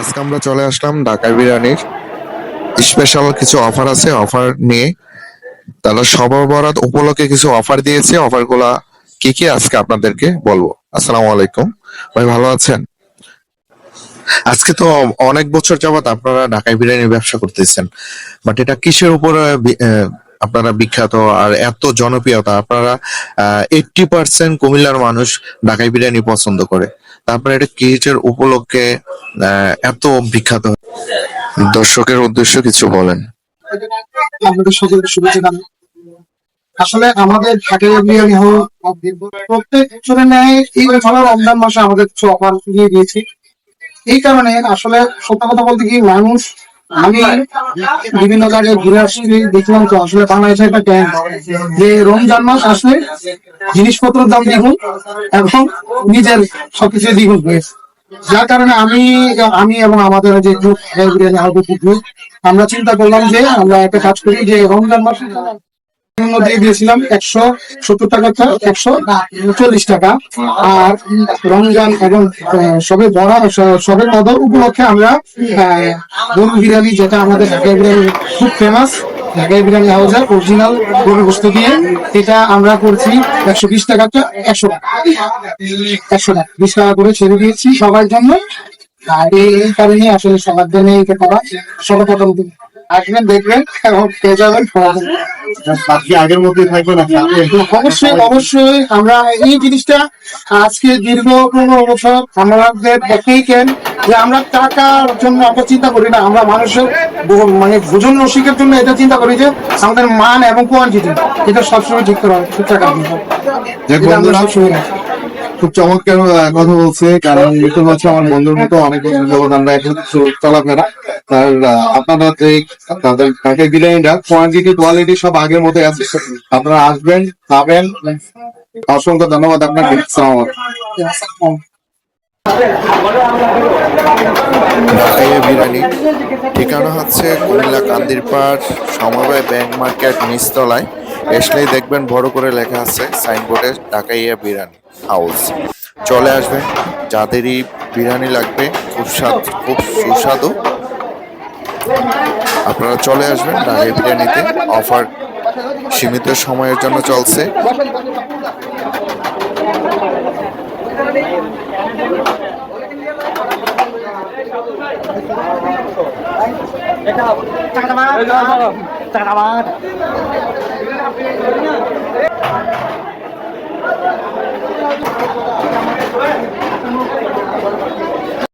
আজকে আমরা চলে আসলাম ঢাকা বিরিয়ানির। স্পেশাল কিছু অফার আছে অফার নিয়ে। তারা সবার বরাত উপলক্ষে কিছু অফার দিয়েছে। অফারগুলা কি কি আজকে আপনাদেরকে বলব? আসসালামু আলাইকুম। ভাই, ভালো আছেন? আজকে তো অনেক বছর যাবত আপনারা ঢাকায় বিরিয়ানির ব্যবসা করতেছেন। বাট এটা কিসের উপরে আপনারা বিখ্যাত আর এত জনপ্রিয়তা? আপনারা এইটটি পার্সেন্ট কুমিল্লার মানুষ ঢাকায় বিরিয়ানি পছন্দ করে। তারপরে এটা কেজের উপলক্ষে এত বিখ্যাত। দর্শকের উদ্দেশ্য কিছু বলেন। আসলে আমাদের ঢাকের বিরিয়ানি হোক প্রত্যেক বছরের এই বছর রমজান মাসে আমাদের কিছু অফার দিয়ে দিয়েছি। এই কারণে আসলে সত্য কথা বলতে কি, মানুষ আমি বিভিন্ন জায়গায় ঘুরে আসছি, দেখলাম তো আসলে বাংলাদেশে একটা ট্যাঙ্ক যে রমজান মাস আসলে জিনিসপত্রের দাম দেখুন এবং নিজের সবকিছু দ্বিগুণ হয়েছে। যার কারণে আমি আমি এবং আমাদের যে গ্রুপ গ্রুপ আমরা চিন্তা করলাম যে আমরা একটা কাজ করি যে রমজান মাসে টাকা আর রমজান এবং উপলক্ষে আমরা বিরিয়ানি যেটা আমাদের বিরিয়ানি খুব ফেমাস বিরিয়ানি অরিজিনাল গরু গোস্ত দিয়ে এটা আমরা করছি একশো বিশ টাকা একশো টাকা। একশো টাকা, বিশ টাকা করে ছেড়ে দিয়েছি সবার জন্য। আর এই কারণে আসলে সবার জন্য এটা করা সর্বপ্রথম। আসবেন দেখবেন এবং পেয়ে যাবেন। বাকি আগের মধ্যে থাকবে না অবশ্যই অবশ্যই আমরা এই জিনিসটা আজকে দীর্ঘ বছর আমাদের দেখেই কেন? যে আমরা টাকার জন্য আমরা চিন্তা করি না আমরা মানুষের মানে ভোজন রসিকের জন্য এটা চিন্তা করি যে আমাদের মান এবং কোয়ান্টিটি এটা সবসময় ঠিক করা ঠিক রাখা। খুব চমৎকার কথা বলছে। কারণ মিঠুন হচ্ছে আমার বন্ধুর মতো অনেক আমরা চলাফেরা। তার আপনারা তাদের, তাকে বিরিয়ানিটা কোয়ান্টিটি কোয়ালিটি সব আগের মতো আছে। আপনারা আসবেন খাবেন অসংখ্য ধন্যবাদ আসসালামু বিরিয়ানি, ঠিকানা হচ্ছে কুমিল্লা কান্দিরপাড় সমবায় ব্যাংক মার্কেট নিচতলায়। এসলেই দেখবেন বড় করে লেখা আছে সাইনবোর্ডে ঢাকাইয়া বিরিয়ানি। হাউস। চলে আসবেন যাদেরই বিরিয়ানি লাগবে, খুব স্বাদ, খুব সুস্বাদু। আপনারা চলে আসবেন ঢাকাই বিরিয়ানিতে। অফার সীমিত সময়ের জন্য চলছে।